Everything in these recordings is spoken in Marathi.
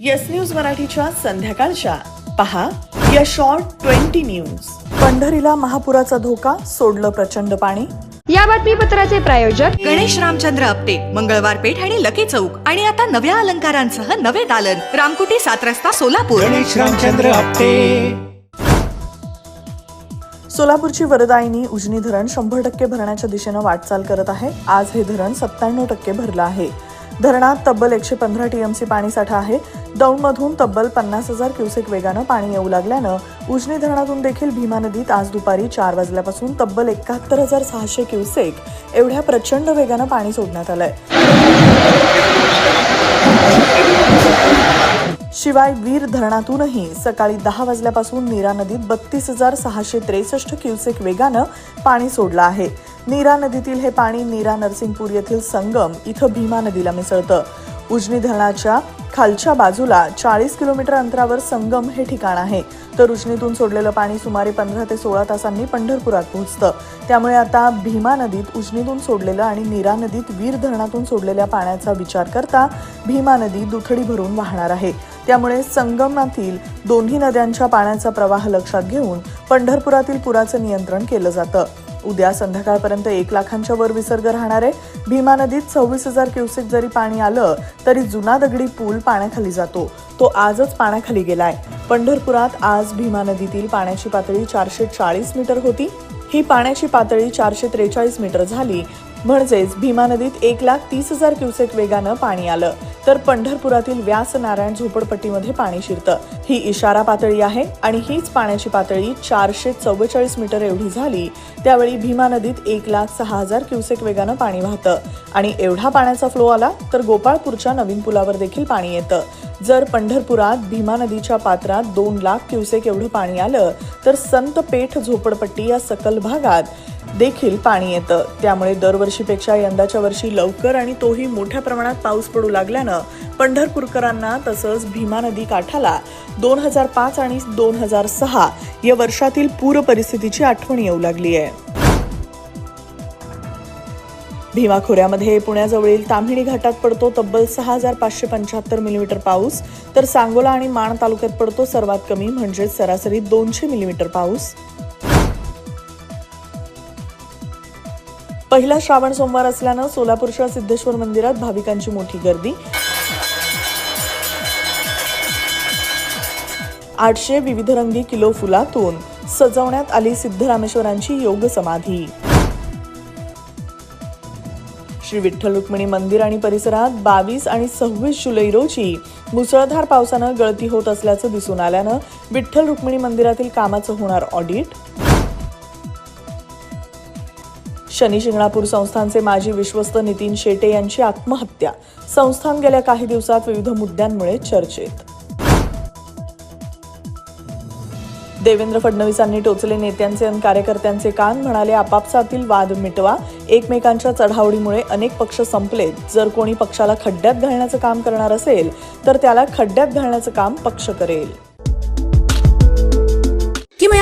येस न्यूज मराठीच्या संध्याकाळच्या. पहा या शॉर्ट ट्वेंटी न्यूज पंढरीला महापुराचा धोका सोडलं प्रचंड पाणी. या बातमीपत्राचे प्रायोजक गणेश रामचंद्र आपटे मंगळवार पेठ आणि लकी चौक. आणि आता नव्या अलंकारांसह नवे दालन. रामकुटी सात रस्ता सोलापूर. गणेश रामचंद्र आपटे. सोलापूरची वरदायिनी उजनी धरण शंभर टक्के भरण्याच्या दिशेनं वाटचाल करत आहे. आज हे धरण सत्त्याण्णव टक्के भरलं आहे. धरणात तब्बल एकशे पंधरा टीएमसी पाणीसाठा आहे. दौंडमधून तब्बल पन्नास हजार क्युसेक वेगानं पाणी येऊ लागल्यानं उजनी धरणातून देखील भीमा नदीत आज दुपारी चार वाजल्यापासून तब्बल एकाहत्तर हजार सहाशे क्युसेक एवढ्या प्रचंड वेगानं पाणी सोडण्यात आलंय. शिवाय वीर धरणातूनही सकाळी दहा वाजल्यापासून नीरा नदीत बत्तीस हजार सहाशे त्रेसष्ट क्युसेक वेगानं पाणी सोडलं आहे. नीरा नदीतील हे पाणी नीरा नरसिंगपूर येथील संगम इथं भीमा नदीला मिसळतं. उजनी धरणाच्या खालच्या बाजूला चाळीस किलोमीटर अंतरावर संगम हे ठिकाण आहे. तर उजनीतून सोडलेलं पाणी सुमारे पंधरा ते सोळा तासांनी पंढरपुरात पोहोचतं. त्यामुळे आता भीमा नदीत उजनीतून सोडलेलं आणि नीरा नदीत वीर धरणातून सोडलेल्या पाण्याचा विचार करता भीमा नदी दुथडी भरून वाहणार आहे. त्यामुळे संगमातील दोन्ही नद्यांच्या पाण्याचा प्रवाह लक्षात घेऊन पंढरपुरातील पुराचं नियंत्रण केलं जातं. उद्या संध्याकाळपर्यंत एक लाखांच्या वर विसर्ग राहणार आहे. भीमा नदीत सव्वीस हजार क्युसेक जरी पाणी आलं तरी जुना दगडी पूल पाण्याखाली जातो. तो आजच पाण्याखाली गेलाय. पंढरपुरात आज भीमा नदीतील पाण्याची पातळी चारशे चाळीस मीटर होती. ही पाण्याची पातळी चारशे त्रेचाळीस मीटर झाली. म्हणजेच भीमा नदीत एक लाख तीस हजार क्युसेक वेगानं पाणी आलं. तर पंढरपुरातील व्यास नारायण झोपडपट्टीमध्ये पाणी शिरतं. ही इशारा पातळी आहे आणि हीच पाण्याची पातळी चारशे चव्वेचाळीस मीटर एवढी झाली. त्यावेळी भीमा नदीत एक लाख सहा हजार क्युसेक वेगानं पाणी वाहतं. आणि एवढा पाण्याचा फ्लो आला तर गोपाळपूरच्या नवीन पुलावर देखील पाणी येतं. जर पंढरपुरात भीमा नदीच्या पात्रात दोन लाख क्युसेक एवढं पाणी आलं तर संत पेठ झोपडपट्टी या सकल भागात देखील पाणी येतं. त्यामुळे दरवर्षीपेक्षा यंदाच्या वर्षी लवकर आणि तोही मोठ्या प्रमाणात पाऊस पडू लागल्यानं पंढरपूरकरांना तसंच भीमा नदी काठाला दोन हजार पाच आणि दोन हजार सहा या वर्षातील पूर परिस्थितीची आठवण येऊ लागली आहे. भीमा खोऱ्यामध्ये पुण्याजवळील ताम्हिणी घाटात पडतो तब्बल सहा हजार पाचशे पंच्याहत्तर मिलीमीटर पाऊस. तर सांगोला आणि माण तालुक्यात पडतो सर्वात कमी म्हणजेच सरासरी दोनशे मिलीमीटर पाऊस. पहिला श्रावण सोमवार असल्यानं सोलापूरच्या सिद्धेश्वर मंदिरात भाविकांची मोठी गर्दी. आठशे विविधरंगी किलो फुलातून सजवण्यात आली सिद्धरामेश्वरांची योग समाधी. श्री विठ्ठल रुक्मिणी मंदिर आणि परिसरात बावीस आणि सव्वीस जुलै रोजी मुसळधार पावसानं गळती होत असल्याचं दिसून आल्यानं विठ्ठल रुक्मिणी मंदिरातील कामाचं होणार ऑडिट. शनी शिंगणापूर संस्थानचे माजी विश्वस्त नितीन शेटे यांची आत्महत्या. संस्थान गेल्या काही दिवसात विविध मुद्द्यांमुळे चर्चेत. देवेंद्र फडणवीसांनी टोचले नेत्यांचे आणि कार्यकर्त्यांचे कान म्हणाले आपापसातील वाद मिटवा. एकमेकांच्या चढावडीमुळे अनेक पक्ष संपलेत. जर कोणी पक्षाला खड्ड्यात घालण्याचं काम करणार असेल तर त्याला खड्ड्यात घालण्याचं काम पक्ष करेल.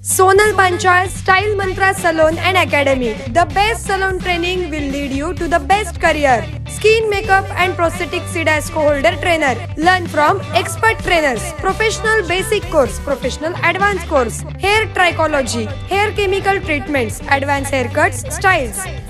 Sonal Pancha Style Mantra Salon and Academy. The best salon training will lead you to the best career. Skin makeup and prosthetic CIDASCO holder trainer. Learn from expert trainers. Professional basic course, professional advanced course, hair trichology, hair chemical treatments, advanced haircuts, styles.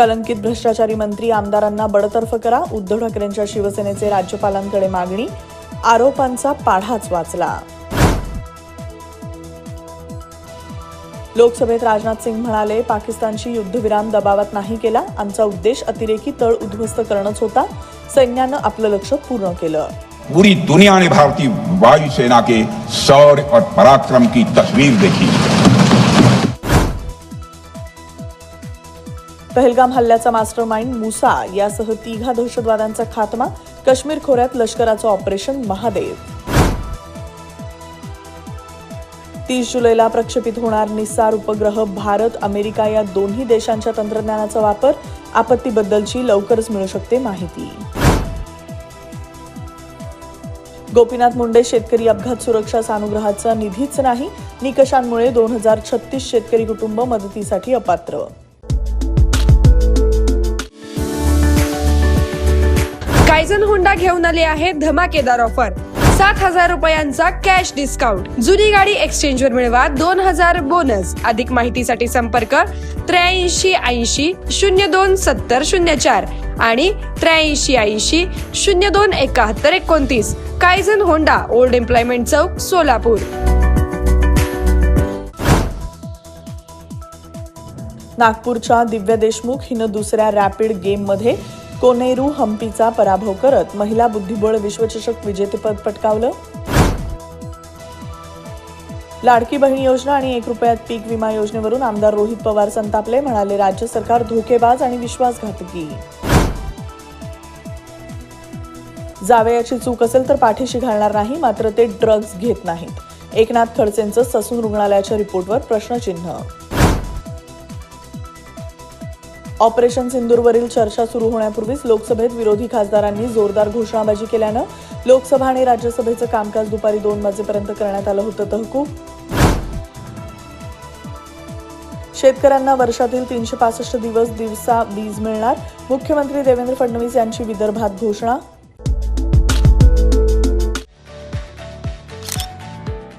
कलंकित भ्रष्टाचारी मंत्री आमदारांना बडतर्फ करा. उद्धव ठाकरेंच्या शिवसेनेचे राज्यपालांकडे मागणी. आरोपांचा पाढाच वाचला. लोकसभेत राजनाथ सिंग म्हणाले पाकिस्तानशी युद्धविराम दबावात नाही केला. आमचा उद्देश अतिरेकी तळ उद्ध्वस्त करणंच होता. सैन्यानं आपलं लक्ष पूर्ण केलं. पूरी दुनिया ने भारतीय वायुसेना के शौर्य और पराक्रम की तस्वीर देखी. पहलगाम हल्ल्याचा मास्टर माइंड मुसा यासह तिघा दहशतवाद्यांचा खात्मा काश्मीर खोऱ्यात लष्कराचं ऑपरेशन महादेव. तीस जुलैला प्रक्षेपित होणार निस्सार उपग्रह भारत अमेरिका या दोन्ही देशांच्या तंत्रज्ञानाचा वापर आपत्तीबद्दलची लवकरच मिळू शकते माहिती. गोपीनाथ मुंडे शेतकरी अपघात सुरक्षा सानुग्रहाचा निधीच नाही निकषांमुळे दोन हजार छत्तीस शेतकरी कुटुंब मदतीसाठी अपात्र. कायझन होंडा घेऊन आले आहे धमाकेदार ऑफर सात हजार रुपयांचा कॅश डिस्काउंट जुनी गाडी एक्सचेंज वर मिळवा दोन हजार बोनस अधिक माहितीसाठी संपर्क त्र्याऐंशी ऐंशी शून्य दोन सत्तर शून्य चार आणि त्र्याऐंशी ऐंशी शून्य दोन एकाहत्तर एकोणतीस. कायझन होंडा ओल्ड एम्प्लॉयमेंट चौक सोलापूर नागपूरच्या दिव्य देशमुख हिनं दुसऱ्या रॅपिड गेममध्ये कोनेरू हम्पीचा पराभव करत महिला बुद्धिबळ विश्वचषक विजेतेपद पटकावलं? लाडकी बहीण योजना आणि एक रुपयात पीक विमा योजनेवरून आमदार रोहित पवार संतापले म्हणाले राज्य सरकार धोकेबाज आणि विश्वासघातकी. जावयाची चूक असेल तर पाठीशी घालणार नाही मात्र ते ड्रग्ज घेत नाहीत. एकनाथ खडसेंचं ससून रुग्णालयाच्या रिपोर्टवर प्रश्नचिन्ह ऑपरेशन सिंदूरवरील चर्चा सुरू होण्यापूर्वीच लोकसभेत विरोधी खासदारांनी जोरदार घोषणाबाजी केल्यानं लोकसभा आणि राज्यसभेचं कामकाज दुपारी दोन वाजेपर्यंत करण्यात आलं होतं तहकूब. शेतकऱ्यांना वर्षातील तीनशे पासष्ट दिवस दिवसा वीज मिळणार मुख्यमंत्री देवेंद्र फडणवीस यांची विदर्भात घोषणा.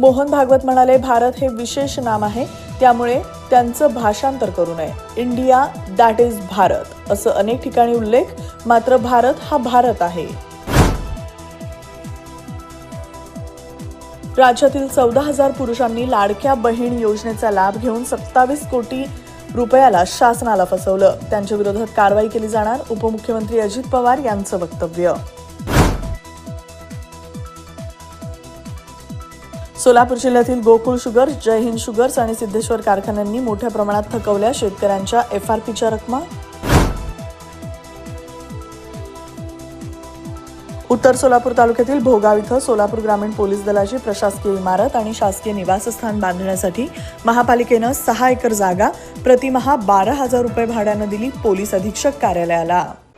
मोहन भागवत म्हणाले भारत हे विशेष नाम आहे त्यामुळे त्यांचं भाषांतर करू नये. India that is Bharat. असं अनेक ठिकाणी उल्लेख मात्र भारत हा भारत आहे. राज्यातील चौदा हजार पुरुषांनी लाडक्या बहीण योजनेचा लाभ घेऊन सत्तावीस कोटी रुपयाला शासनाला फसवलं. त्यांच्या विरोधात कारवाई केली जाणार उपमुख्यमंत्री अजित पवार यांचं वक्तव्य. सोलापूर जिल्ह्यातील गोकुळ शुगर जय हिंद शुगर्स आणि सिद्धेश्वर कारखान्यांनी मोठ्या प्रमाणात थकवल्या शेतकऱ्यांच्या एफआरपीच्या रकमा. उत्तर सोलापूर तालुक्यातील भोगाव इथं सोलापूर ग्रामीण पोलीस दलाची प्रशासकीय इमारत आणि शासकीय निवासस्थान बांधण्यासाठी महापालिकेनं सहा एकर जागा प्रतिमहा बारा हजार रुपये भाड्यानं दिली पोलीस अधीक्षक कार्यालयाला.